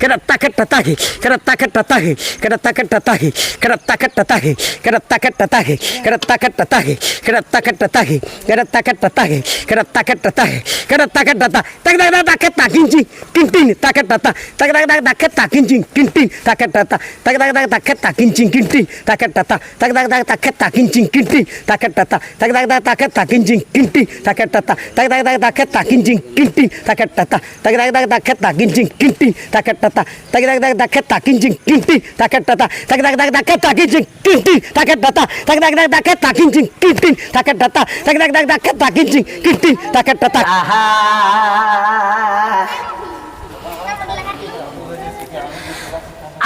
करत्ता कट्टता है करत्ता कट्टता है करत्ता कट्टता है करत्ता कट्टता है करत्ता कट्टता है करत्ता कट्टता है करत्ता कट्टता है करत्ता कट्टता है करत्ता कट्टता है करत्ता कट्टता तक दक दक दक ता किंची किंटिन तक टता तक दक दक दक ता किंची किंटिन तक टता तक दक दक दक ता किंची किंटिन तक टता तक दक दक दक ता किंची किंटिन तक टता तक दक दक दक ता किंची किंटिन तक टता तक दक दक दक ता किंची किंटिन तक टता तक दक दक दक ता किंची किंटिन तक टता taketta tak tak tak taketta kinjing kinti taketta tak tak tak tak taketta kinjing kinti taketta tak tak tak tak taketta kinjing kinti taketta tak tak tak tak taketta kinjing kinti taketta tak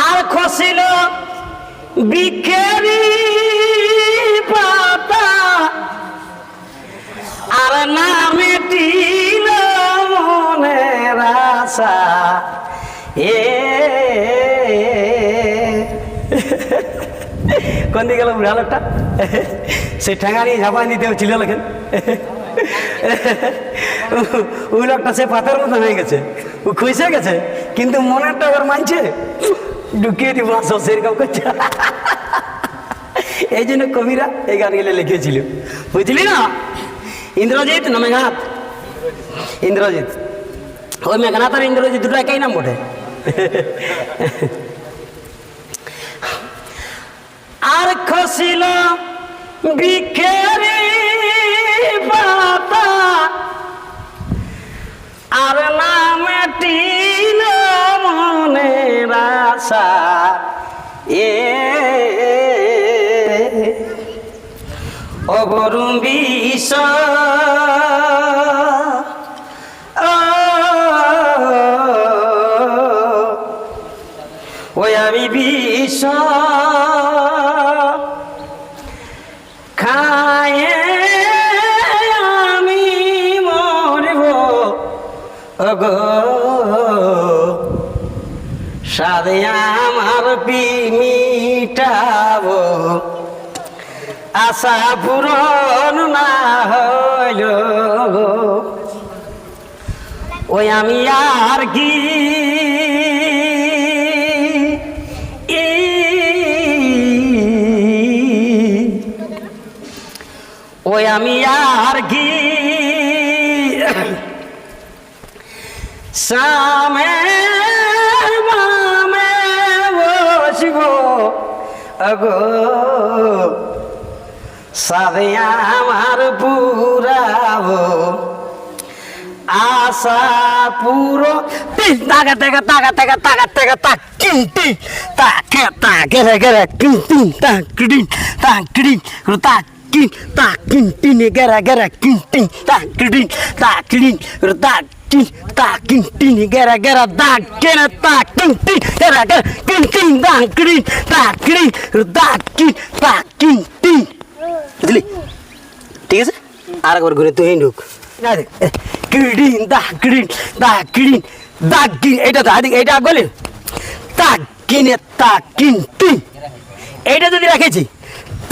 আর খসিল বিকেরি কোন দিকে গেল বুড়া লোকটা সে ঠেঙা নিয়ে ঝাপাই নিতে ছিল লেখেন। ওই লোকটা সে পাথর মতো হয়ে গেছে। ও খুঁজে গেছে, কিন্তু মনেরটা আবার মানছে। ঢুকিয়ে দিব আসো সেরকম করছে। এই জন্য কবিরা এই গানগুলো লিখেছিল। বুঝলি না? ইন্দ্রজিৎ না মেঘনাথ? ইন্দ্রজিৎ। ওই মেঘনাথ আর ইন্দ্রজিৎ দুটো একই নাম বটে। ছিল আর নামে টিল মনে রাশা এ অবরুম বিষ অগো সাদে আমার পিমিটাব। আশা পূরণ না হইল গো। ওই আমি আর কি? ওই আমি আর কি? সামে মামে বসব আগো সাদে আমার পুরাবো আশা পুরো তাকা তাকা তাকা তাকা তাকা তাকা তাক কিনটি তাকে তাকে রে গেরে কিনটি তাক কিডিন তাক কিডিন তাক কিন তাক কিনটি নে গেরে গেরে কিনটি তাক কিডিন তাক কিডিন তাক টিন তা কিন টিন গেরা গেরা দা কেনা তা কিন টিন গেরা গেরা কিন কিন দা কিন তা কিন দা কিন তা কিন টিন বুঝলি ঠিক আছে? আর একবার ঘুরে তুই ঢুক। কিডিন দা কিডিন দা কিডিন দা কিন এটা দা এটা গলে তা কিনে, তা কিন টিন এইটা যদি রাখেছি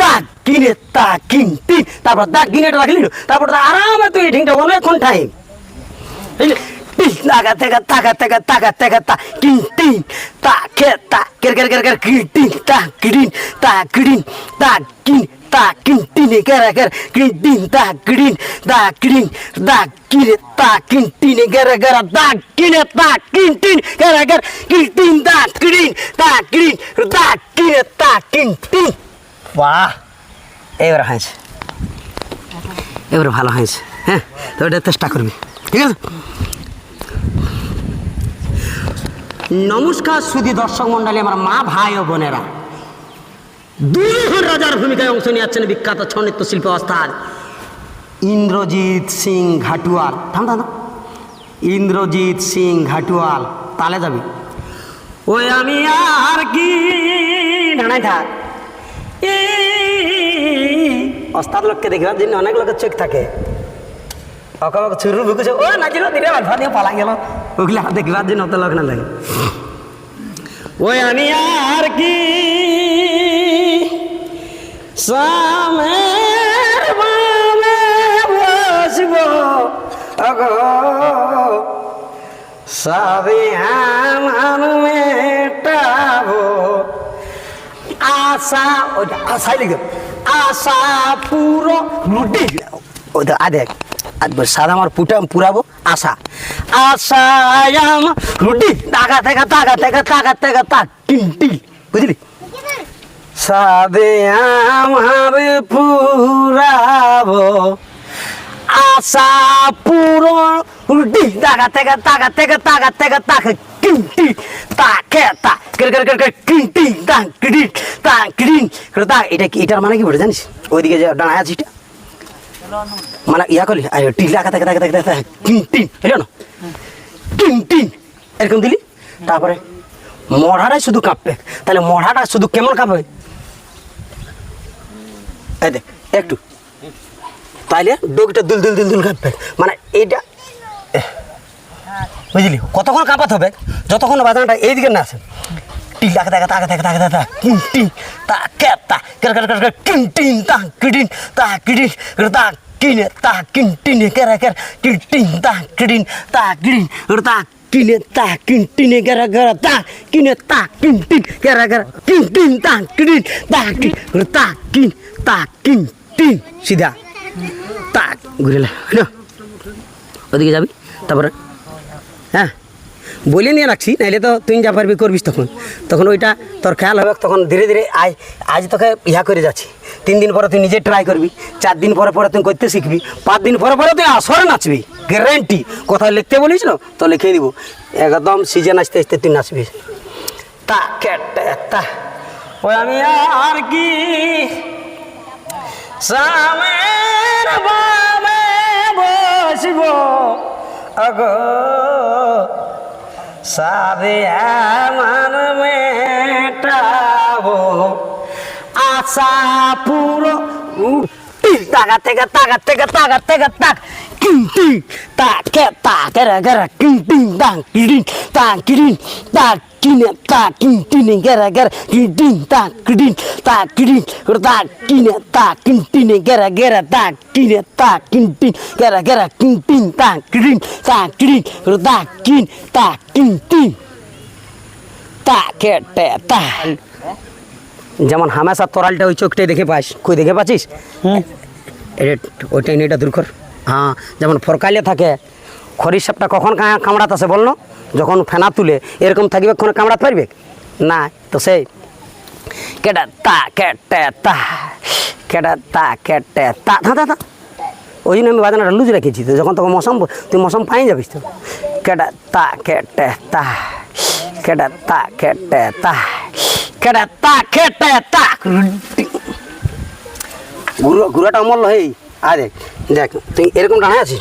দাগ কিনে, তা কিন তিন। তারপর দাগ কিনে এটা রাখলি, তারপর আরামে তুই ঢিংটা অনেকক্ষণ time taka taka taka taka taka taka ta kin tin ta ke ta ker ker ker ker kin tin ta kin ta kin ta kin ta kin tin ker ker kin tin ta kin ta kin ta kin ta kin tin ker ker ta kin ta kin tin ker ker kin tin ta kin ta kin ta kin ta kin tin বাহ এবার হয়েছে এবার ভালো হয়েছে হ্যাঁ তো এটা চেষ্টা করবি নমস্কার সুদী দর্শক মন্ডলী আমার মা ভাই ও বোনেরা। দুর্যোধন রাজার ভূমিকায় অংশ নিয়ে যাচ্ছেন বিখ্যাত ছৌ শিল্পী অস্থান ইন্দ্রজিৎ সিং ঘাটুয়াল। থাম থাম। ইন্দ্রজিৎ সিং ঘাটুয়াল তালে যাবি। ওই আমি আর কি? দাঁড়াই থাক। ই, ওস্তাদ লোককে দেখবার জন্য অনেক লোকের চোখ থাকে। Aku kalau juru buku sih, oh nanti lo tidak manfaatnya palanya lo. Oke lah, dek lagi nanti lo kenal lagi. Wayani arki. Sama mana wasibo aku sabian anu metabo asa oh, udah asa lagi asa puro mudik. udah oh, ada. আজকে সাদা আমার পুটা পুরাবো আশা আশা আমার রুটি টাকা থেকে টাকা থেকে টাকা থেকে তাক টিন বুঝলি সাদে আমার পুরাবো আশা পুরো রুটি টাকা টাকা থেকে টাকা থেকে টাকা কিনটি তাকে তা করে করে করে কিনটি তা কিডিন তা কিডিন করে তা এটা কি এটার মানে কি বলে জানিস ওইদিকে যে ডানা আছে এটা মানে ইয়া করলি? টিল টাকা থেকে থেকে কিনটি বুঝলো এরকম দিলি? তারপরে মড়াটাই শুধু কাঁপবে। তাহলে মড়াটা শুধু কেমন কাঁপবে? এই দেখ, একটু। তাইলে ডোকটা দুল দুল দুল দুল কাঁপবে। মানে এইটা বুঝলি? কতক্ষণ কাঁপাতে হবে? যতক্ষণ বাজানটা এইদিকে না আসে। টিল টাকা টাকা টাকা টাকা টাকা টাকা কিন টিন তা কে তা কের কের কের কিন টিন তা কিডিন তা কিডিন তা কিনে তা কিন টিনে কেরা কের কিন টিন তা কিডিন তা কিডিন তা কিনে তা কিন টিনে কেরা কেরা তা কিনে তা কিন টিন কেরা কেরা কিন টিন তা কিডিন তা কিন তা কিন তা কিন টিন সিধা তা ঘুরে না ওদিকে যাবি তারপরে হ্যাঁ বলে নিয়ে রাখছি, নাইলে তো তুই যা পারবি করবিস তখন। তখন ওইটা তোর খেয়াল হবে, তখন ধীরে ধীরে আজ আজ তোকে ইহা করে যাচ্ছি। তিন দিন পরে তুই নিজে ট্রাই করবি, চার দিন পরে পরে তুই করতে শিখবি, পাঁচ দিন পরে পরে তুই আসরে নাচবি গ্যারেন্টি কোথায় লিখতে বলিস না, তো লিখে দিব। একদম সিজন আসতে আসতে তুই নাচবি। তা তা, ওই আমি আর কি? সামের বামে সারে আমার মেটাবো। আশা পুরো টাকা থেকে টাকা থেকে টাকা থেকে টাক কিনটি তাকে তাকে, রে গেরা কিনটি দাং কিডিন তা কিডিন তা কিনে তা কিনটিনে গেরা গেরা কিডিন তা কিডিন তা কিডিন তা কিনে তা কিনটিনে গেরা গেরা তা কিনে তা কিনটিন গেরা গেরা কিনটিন তা কিডিন তা কিডিন তা কিন তা কিনটিন তা কেটে তা যেমন হামেশা তরালটা ওই চোখটাই দেখে পাস কই দেখে পাচ্ছিস ওইটাই এটা দূর কর হ্যাঁ যেমন ফরকাইলে থাকে খরির সাপটা কখন কামড়াতে আসে বল না? যখন ফেনা তুলে এরকম থাকবে, কখন কামড়াতে পারবে? না তো সেই কেটা তা, কেটে তা কেটা তা, কেটে তা থা থা থা ওই জন্য আমি বাজানাটা লুজ রেখেছি। তো যখন তখন মৌসম তুই মৌসম পাই যাবিস তো। কেটা তা, কেটে তা কেটা তা, কেটে তা কেটা তা, কেটে তা। গুরু গুরুটা অমল হেই। আরে, দেখ দেখ তুই এরকম ডানা আছিস?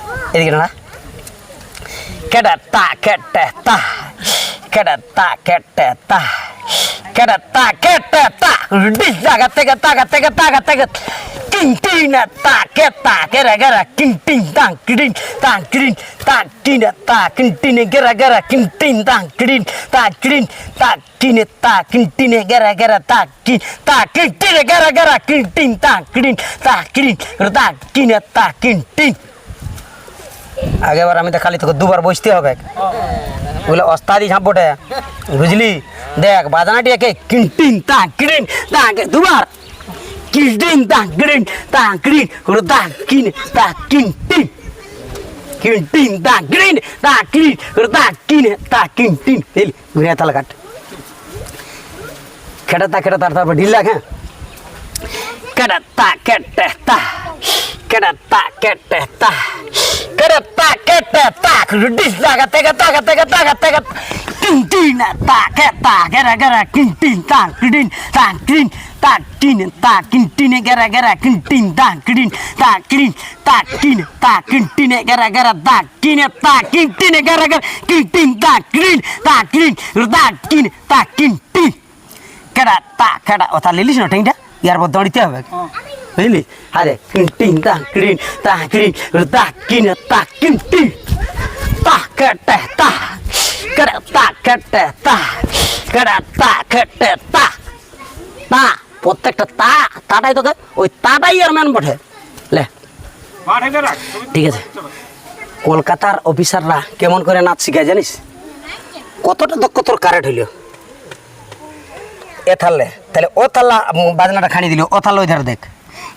எதுக்கிடா கெடத்தா கெட்டத்தா கெடத்தா கெட்டத்தா கெடத்தா கெட்டத்தா கத்தகத்தா கத்தகத்தா கத்தகத் கிண்டினத்தா கெத்தா கெர கெர கிண்டின் தான் கிடின் தான் கிடின் தான் கிடினத்தா கிண்டின கெர கெர கிண்டின் தான் கிடின் தா கிடின் தா கிடினத்தா கிண்டின கெர கெர தா கி தா கிண்டின கெர கெர கிண்டின் தான் கிடின் தா கிடின் தா கிடினத்தா கிண்டின் আগেবার আমি তো খালি তোকে, দুবার বসতে হবে। বলে, ওস্তাদি ঝাঁপটে বুঝলি? দেখ বাজানাটি একে কিনটিন তা কিরিন তা দুবার। কিনটিন তা কিরিন তা কিরিন হলো তা, কিন, তা কিনটিন কিনটিন তা কিরিন তা কিরিন হলো তা, কিনে, তা কিনটিন এলি ঘুরে তালা কাট। খেটা তা, খেটা তার, তারপর ঢিল লাগ হ্যাঁ? কেডাতা কেটেতা কেডাতা কেটেতা কেডাতা কেটেতা ডিস লাগা তেগা তাগা তেগা তাগা তেগা টিন টিন তা কেতা গেরা গেরা কিন টিন তা কিডিন তা কিডিন তা কিন তা কিন টিনে গেরা গেরা কিন টিন তা কিডিন তা কিডিন তা কিন তা কিন টিনে গেরা গেরা তা কিনে তা ইয়ার পর দৌড়িতে হবে। বুঝলি? আরে কিন টিন তা কিন তা কিন তা কিন তা কিন টিন। তা কেটে তা কেডা তা কেটে তা কেডা তা কেটে তা। তা প্রত্যেকটা তা তাটাই তোকে ওই তাটাই আর ম্যান বটে। লে। ঠিক আছে। কলকাতার অফিসাররা কেমন করে নাচ শিখায় জানিস? কতটা দক্ষ তোর কারেন্ট হইল এ থাললে তাহলে ও উম, বাজনাটা খানি দিল ও তাল্লা ওই ধারে দেখ।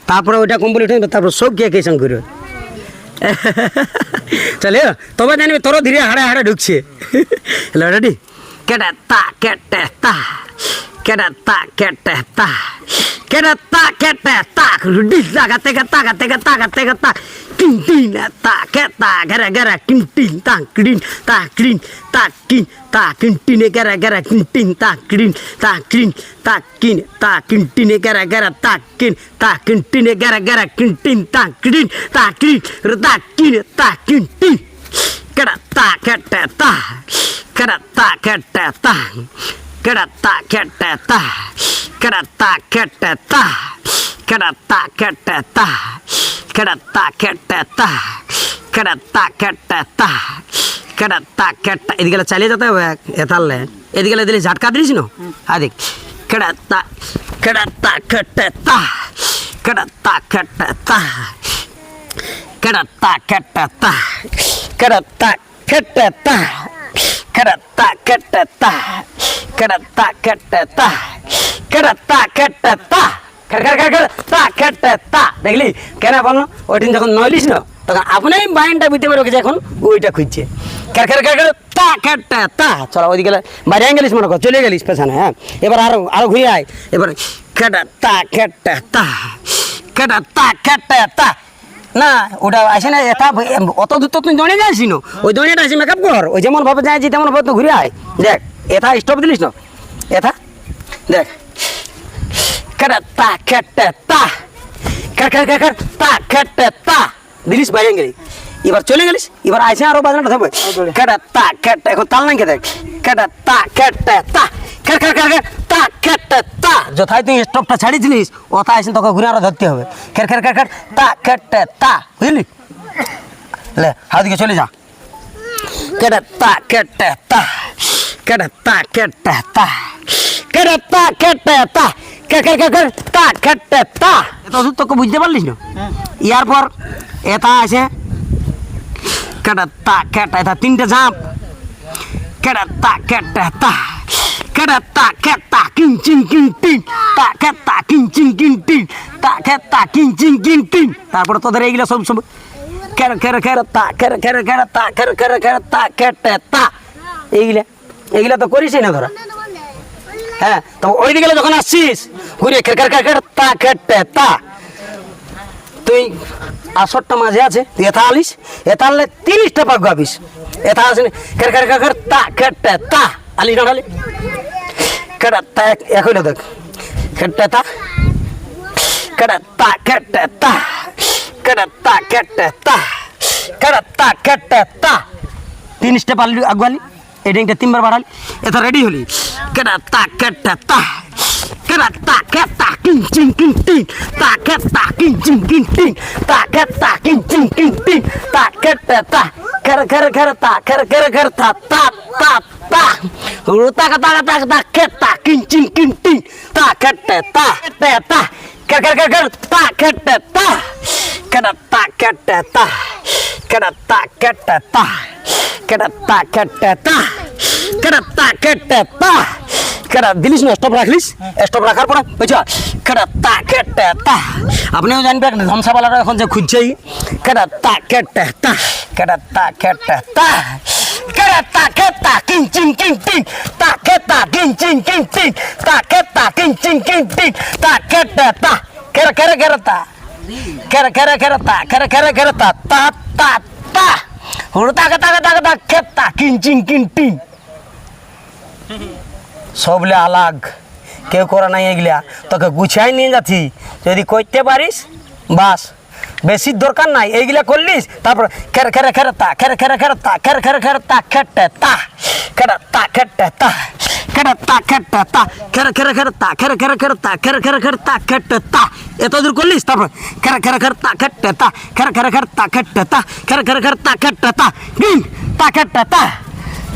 তারপরে ওইটা কমপ্লিট হয়ে তারপর সব গিয়ে কে সঙ্গ করবে চলে তবে জানবি তোরও ধীরে হাড়ে হাড়ে ঢুকছে। Hello ready? কেটে তা কেটে তা কেটে তা কেটে তা কেটে তা কেটে তা রুডি তাকা তেকা তাকা তেকা তাকা তেকা তা টিন তা কে তা tin tin ta ke ta gara gara tin tin ta krin ta krin ta kin ta kin tin gara gara tin tin ta krin ta krin ta kin ta kin tin gara gara ta kin ta kin tin gara gara kin tin ta krin ta krin ta kin ta kin tin kada ta kada ta kada ta kada ta kada ta kada ta kada ta kada ta kada ta kada ta তা কেটে তা কেডা তা কেটে এদিকে চালিয়ে যেতে হবে এতালে এদিকে দিলে ঝাটকা দিলিস না হ্যাঁ দেখ কেডা তা কেডা তা কেটে তা কেডা তা কেটে তা Kereta keteta. Kereta keteta. Keteta. Kereta keteta. Kereta keteta. kereta keteta দেখলি? কেন বল ওইদিন যখন নইলিস না, তখন আপনি মাইন্ডটা বুঝতে পারবে যে এখন, ওইটা খুঁজছে। কের কের কের তা কেটে তা চলো, ওইদিকে বাইরে গেলিস মনে কর, চলে গেলিস পেছনে হ্যাঁ? এবার আরও আরও ঘুরে আয়। এবার কেটে তা কেটে তা কেটে তা কেটে তা না, ওটা আসে না, এটা অত দূর তো তুই দৌড়ে যাইছি না। ওই দৌড়েটা আসি মেকআপ কর। ওই যেমন ভাবে যাইছি তেমন ভাবে তো ঘুরে আয়। দেখ, এটা স্টপ দিলিস না। এটা, দেখ। ता ता ता ता दिलीश भाई अंगली ಇವರು ಚೊಲಿ ಗಲಿಸ್ ಇವರು ಆಯ್ಸೆ ಆರೋ ಬಾದ್ರೆ ನಡದ ಕಡ ತಾ ಕೆಟ್ಟ ಯಾಕೋ ತಲ್ ನಂಗೆ ಅದಕ್ಕೆ ಕಡ ತಾ ಕೆಟ್ಟ ತಾ ಕರ್ ಕರ್ ಕರ್ ತಾ ಕೆಟ್ಟ ತಾ ಜೊತಾಯ್ ತು ಸ್ಟೋಪ್ಟ ಛಾಡಿದ್ಲಿಸ್ ಓತಾ ಆಯ್ಸನ್ ತಕ ಗುರಾರ ಧತ್ತಿ হবে ಕರ್ ಕರ್ ಕರ್ ಕರ್ ತಾ ಕೆಟ್ಟ ತಾ ಇಲ್ಲಿ ಲೆ ಹಾದಿಗೆ ಚೊಲಿ ಜಾ ಕಡ ತಾ ಕೆಟ್ಟ ತಾ ಕಡ ತಾ ಕೆಟ್ಟ ತಾ ಕಡ ತಾ ಕೆಟ್ಟ ತಾ কেটে তোকে বুঝতে পারলিস না? ইয়ার পর এটা আছে কেটে তা কেটে তা তিনটে ঝাঁপ কেটে তা কেটে তা। কেটে তা কেটা তা কেটা কিন চিন তা কেটা কিন চিন তারপরে তোদের এইগুলো সব সব তা তা কেটে তা এইগুলা এইগুলা তো করিসই না ধরা হ্যাঁ তো ওই দিকে যখন আসছিস ঘুরে কের কের কের কের তা কেটে তা। তুই আসরটা মাঝে আছে, তুই এথা আলিস, এথা আনলে তিরিশটা পাক গাবিস। এথা আসেনি আলিস, না হইল দেখ। কেটে তা। কেটে তা আলি আগুয়ালি। এই ডেংটা তিনবার বাড়ালি। এটা রেডি হলি। tak tak tak kereta kincing takin kereta king ting kereta kereta jing king ting tagat takin tak king ting tagat tata gar gar gar ta tak gar gar ta ta ta ta kereta kereta kereta kata kata kereta kereta jing tak ting ger ta kereta kereta kereta kereta kereta kereta tata kena tagat tata kena tagat tata kena tagat tata kena tagat tata কেডা দিলিস না stop রাখলিস stop রাখার পরে বুঝছো কেডা তা কেটে তা আপনিও জানবেন ধ্বংসাওয়ালারা এখন যে খুঁজছেই কেডা তা কেটে তা কেডা তা কেটে তা কেডা তা কেটা কিন চিন কিন টিন তা কেটা কিন চিন কিন টিন তা কেটা কিন চিন কিন টিন তা কেটে তা কেরে কেরে কেরে তা কেরে কেরে কেরে তা কেরে কেরে কেরে তা তা তা তা হুড় তাকে তাকে তাকে তা কেটা কিন চিন কিন টিন সবলে আলাগ কেউ করা নাই এগুলা তোকে গুছাই নিয়ে যাচ্ছি যদি করতে পারিস বাস বেশি দরকার নাই এইগুলা করলিস তারপর খেরে খেরে খেরে তা খেরে খেরে খেরে তা খেরে খেরে খেরে তা খেটে তা খেটে তা খেটে তা কেটা তা খেটটা তা খেরে খেরে খেরে তা খেরে খেরে খেরে তা খেরে খেরে খেরে তা খেটটা তা এত দূর করলিস তারপর খেরে খেরে খেরে তা খেটটা তা খেরে খেরে খেরে তা খেটটা তা খেরে খেরে খেরে তা খেটটা তা ডিং তা খেটটা তা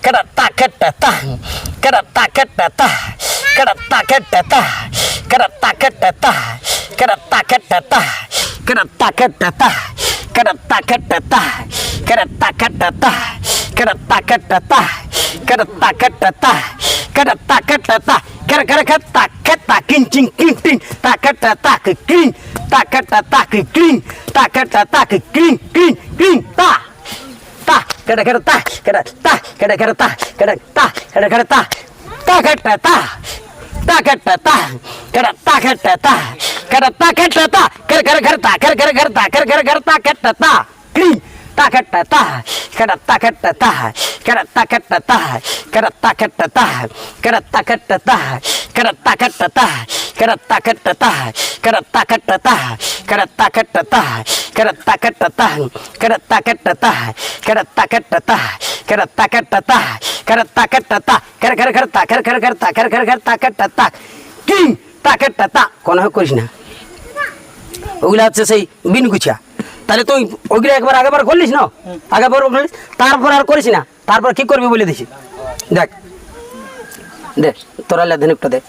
kada taket datah kada taket datah kada taket datah kada taket datah kada taket datah kada taket datah kada taket datah kada taket datah kada taket datah kada taket datah kada taket datah kada kada kada taket tak kincing kincing taket datah ke kring taket datah ke kring taket datah ke kring kring kring tak ता कड़ कड़ ता कड़ ता कड़ कड़ ता कड़ ता कड़ कड़ ता ता कट ता ता कट ता कड़ ता कट ता कड़ ता कट ता कर कर करता कर कर करता कर कर करता कट ता क्री टाकट्टा ताह करत्ता खट्टा ताह करत्ता खट्टा ताह करत्ता खट्टा ताह करत्ता खट्टा ताह करत्ता खट्टा ताह करत्ता खट्टा ताह करत्ता खट्टा ताह करत्ता खट्टा ताह करत्ता खट्टा ताह करत्ता खट्टा ताह करत्ता खट्टा ताह करत्ता खट्टा ताह करत्ता खट्टा ताह कर कर करता कर कर करता कर कर करता खट्टा ताह की ताकट्टा ता कोण हो कृष्णा उलाचं सई बिनगुच्या তাহলে তুই ওগুলো একবার আগেবার করলিস না? আগেবার করলিস? তারপর আর করিস না। তারপর কি করবি বলে দিছি। দেখ। দেখ তোরা লেধেনিকটা দেখ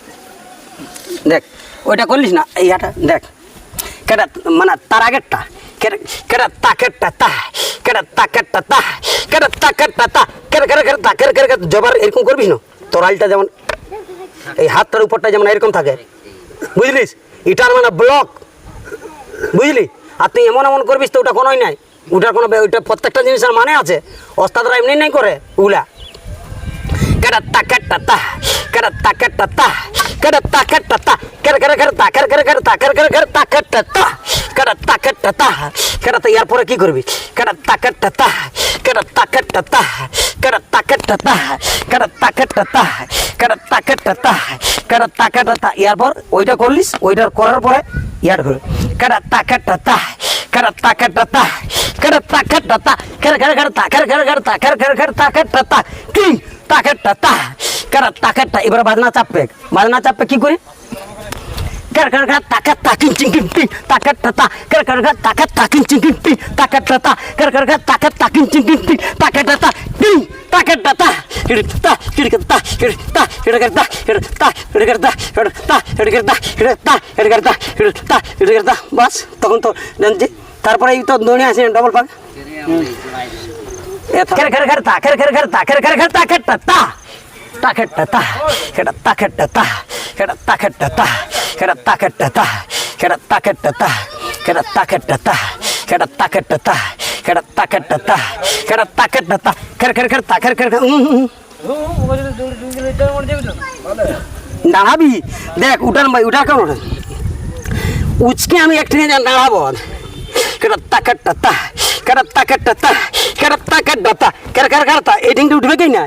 দেখ ওইটা করলিস না? এই হাটা দেখ। কেটা মানে তার আগেরটা। কেটা তা কেটটা তা কেটা তা কেটটা তা কেটা তা কেটটা তা কেটে কেটে কেটে তা কেটে কেটে জবার এরকম করবিস না? তোর আলটা যেমন এই হাতটার উপরটা যেমন এরকম থাকে। বুঝলিস? এটার মানে ব্লক বুঝলি? আর তুই এমন এমন করবিস তো ওটা কোনোই নাই ওটার কোনো ওইটা প্রত্যেকটা জিনিসের মানে আছে ওস্তাদরা এমনি নাই করে ওগুলা কেডাত্তা কেট্টাত্তা কেডাত্তা কেট্টাত্তা কেডাত্তা কেট্টাত্তা কেড়ে কেড়ে কেড়েতা কেড়ে কেড়ে কেড়েতা কেড়ে কেড়ে কেড়েতা কেট্টাত্তা কেডাত্তা কেট্টাত্তা কেডাত্তা ইয়ার পরে কি করবি কেডাত্তা কেট্টাত্তা কেডাত্তা কেট্টাত্তা কেডাত্তা কেট্টাত্তা কেডাত্তা কেট্টাত্তা কেডাত্তা কেট্টাত্তা কেডাত্তা ইয়ার পর ওইটা করলিস ওইটার করার পরে ইয়ার হলো कडत्ता कटत्ता कडत्ता कटत्ता कडत्ता कटत्ता खर खर करता खर खर करता खर खर करता कटत्ता किंग ताकटत्ता करत्ता कट्टा इबर बाजनाचा पेक बाजनाचा पेक की कोणी करकरगा ताकत ताकिन चिंकिन पिन ताकत तता करकरगा ताकत ताकिन चिंकिन पिन ताकत तता करकरगा ताकत ताकिन चिंकिन पिन ताकत तता पिन ताकत तता हिड़ता हिड़कता हिड़ता हिड़कता हिड़ता हिड़कता हिड़ता हिड़कता हिड़ता हिड़कता हिड़ता हिड़कता बस তখন তো জানছি তারপরে তো দোনে আসে ডবল পাক খের খের খের তা খের খের খের তা খের খের খের তা খের তা তা খের তা খের তা খের তা খের তা কেটা তাকেরটা তা কেটা তাকেরটা তা কেটা তাকেরটা তা কেটা তাকেরটা তা কেটা তাকেরটা তা কেটা তাকেরটা তা খের খের খের তাকের খের দাঁড়াবি দেখ উঠান ভাই উঠা কারণ উচকে আমি একটি দাঁড়াবো কেরাত্তা কাট্টাতা কেরাত্তা কাট্টাতা কেরাত্তা কাট্টাতা কের কের কাট্টা এই ডিংটা উঠবে কেই না?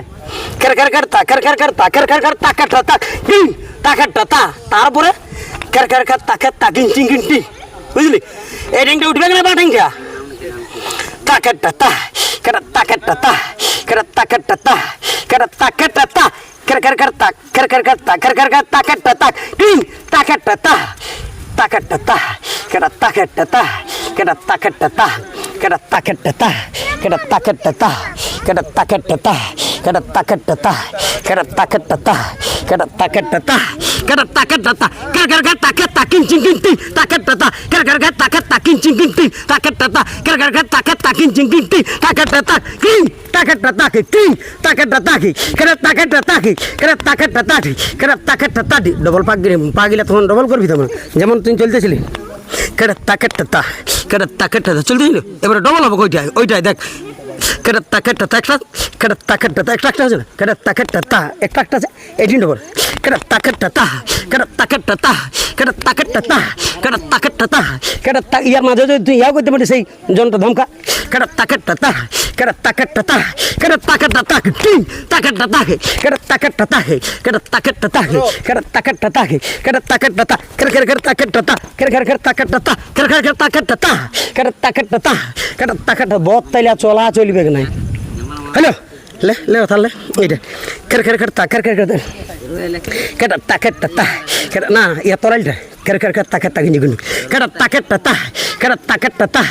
কের কের কাট্টা কের কের কাট্টা কের কের কাট্টা কাট্টাতা ডিং তা কাট্টাতা তারপরে কের কের কাট্টা কাট্টা গিন টিং গিন টিং, বুঝলি? এই ডিংটা উঠবে কিনা বাটিংটা তা কাট্টাতা কেরাত্তা কাট্টাতা কেরাত্তা কাট্টাতা কেরাত্তা কাট্টাতা ker ker ker tak ker ker ker tak ker ker ker kerkerkertak ker ding taketetah taketetah kena taketetah kena taketetah kena taketetah kena taketetah kena taketetah kena taketetah kena taketetah kena taketetah kena taketetah kerkerkertak taketak kincing kinting ker kerkerkertak taketak kincing ker taketetah kerkerkertak taketak kincing kinting taketetah king taketetah king taketetah king kena taketetah king কেরাপ তাকাটা তাটি কেন তাকে তাটি double পাক গিরে পাগিলা তখন double করবি তখন যেমন তুই চলতেছিলি কেরাপ তাকাটা তা কেরাপ তাকাটা চলতেছিল এবারে ডবল হবে ওইটাই ওইটাই দেখ কেটে তা কেটে তা একটা কেটে তা কেটে তা একটা একটা আছে না কেটে তা কেটে তা একটা একটা আছে এইটিন নম্বর কেটে তা কেটে তা কেটে তা কেটে তা কেটে তা কেটে তা কেটে তা কেটে তা কেটে তা ইয়ার মাঝে যদি তুই ইয়া করতে পারিস সেই জনটা ধমকা কেটে তা কেটে তা কেটে তা কেটে তা কেটে তা কেটে তা টিং তা কেটে তা কেটে তা কেটে তা কেটে তা কেটে তা কেটে তা কেটে তা কেটে তা কেটে তা কেটে কেটে কেটে তা কেটে তা কেটে কেটে কেটে তা কেটে তা কেটে কেটে কেটে তা কেটে তা কেটে তা কেটে তা কেটে তা কেটে বহুত তাইলে চলা চলবে ব্যাগ নাই হ্যালো লে লে তাহলে এইটা খের খের খের তা খের খের খের কেটা তা খেটটা তা কেটা না ইয়া তরাইলটা খের খের খের তা খেটটা কিনি কিনি কেটা তা খেটটা তা কেটা তা খেটটা তা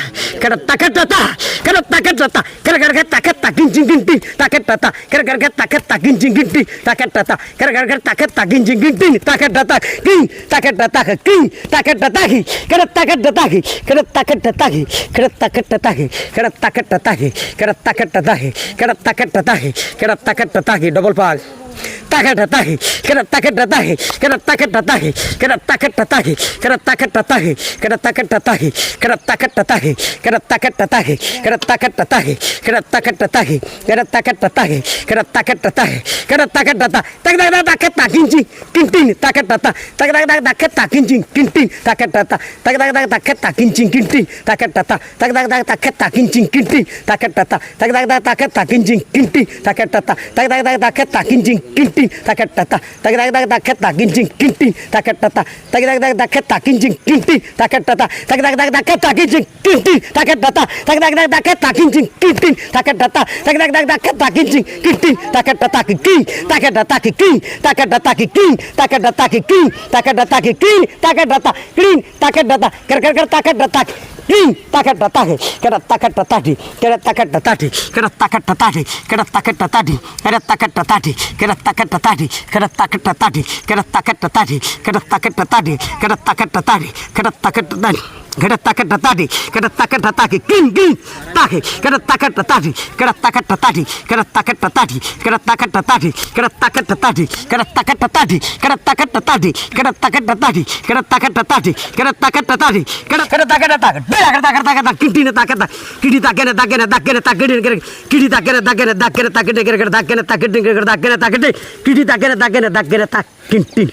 কেটা তা খেটটা তা কেটা তা খেটটা তা খের খের খের তা takinjinginti taketata kergerger taket takinjinginti taketata kergerger taket takinjinginti taketata king taketata king taketata ki keret taketata ki keret taketata ki keret taketata ki keret taketata ki keret taketata ki keret taketata ki keret taketata ki double pass ताकट ताहे कर ताकट ताहे कर ताकट ताहे कर ताकट ताहे कर ताकट ताहे कर ताकट ताहे कर ताकट ताहे कर ताकट ताहे कर ताकट ताहे कर ताकट ताहे कर ताकट ताहे कर ताकट ताहे कर ताकट ता तक तक तक ताकिंची टिन टिन ताकट ता तक तक तक तक ताकिंची टिन टिन ताकट ता तक तक तक तक ताकिंची टिन टिन ताकट ता तक तक तक तक ताकिंची टिन टिन ताकट ता तक तक तक तक ताकिंची टिन टिन ताकट ता तक तक तक तक ताकिंची किंटिन तकट्टा तक तक तक तकट्टा किंचिन किंटिन तकट्टा तक तक तक तकट्टा किंचिन किंटिन तकट्टा तक तक तक तकट्टा किंचिन किंटिन तकट्टा तक तक तक तकट्टा किंचिन किंटिन तकट्टा तक तक तक तकट्टा किंचिन किंटिन तकट्टा तक किंग तकट्टा तक किंग तकट्टा तक किंग तकट्टा तक किंग तकट्टा तक किंग तकट्टा तक किंग तकट्टा तक कर कर कर तकट्टा तक ताकट्टा ताके केड़ा ताकट्टा ताटी केड़ा ताकट्टा ताटी केड़ा ताकट्टा ताटी केड़ा ताकट्टा ताटी केड़ा ताकट्टा ताटी केड़ा ताकट्टा ताटी केड़ा ताकट्टा ताटी केड़ा ताकट्टा ताटी केड़ा ताकट्टा ताटी केड़ा ताकट्टा ताटी केड़ा ताकट्टा ताटी কেটা তাকে টাটাটি কেটা তাকে টাটাকি কিং কিং তাকে কেটা তাকে টাটাটি কেটা তাকে টাটাটি কেটা তাকে টাটাটি কেটা তাকে টাটাটি কেটা তাকে টাটাটি কেটা তাকে টাটাটি কেটা তাকে টাটাটি কেটা তাকে টাটাটি কেটা তাকে টাটাটি কেটা তাকে টাটাটি কেটা কেটা তাকে টাটাকে ডেলা কেটা তাকে তাকে তাকে কিটি না তাকে তাকে কিটি তাকে না তাকে না তাকে না তাকে ডে করে কিটি তাকে না তাকে না তাকে না তাকে ডে করে তাকে না তাকে ডে করে তাকে না তাকে ডে কিটি তাকে না তাকে না তাকে ना ताक किंटी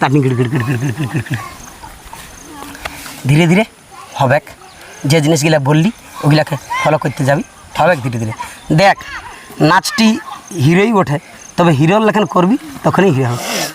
तानी गिड़ गिड़ गिड़ गिड़ गिड़ गिड़ धीरे धीरे হবেক। যে জিনিসগুলো বললি, ওগুলাকে ফলো করতে যাবি, হবেক ধীরে ধীরে। দেখ, নাচটি হিরোই ওঠে, তবে হিরোর লেখান করবি, তখনই হিরো হবে।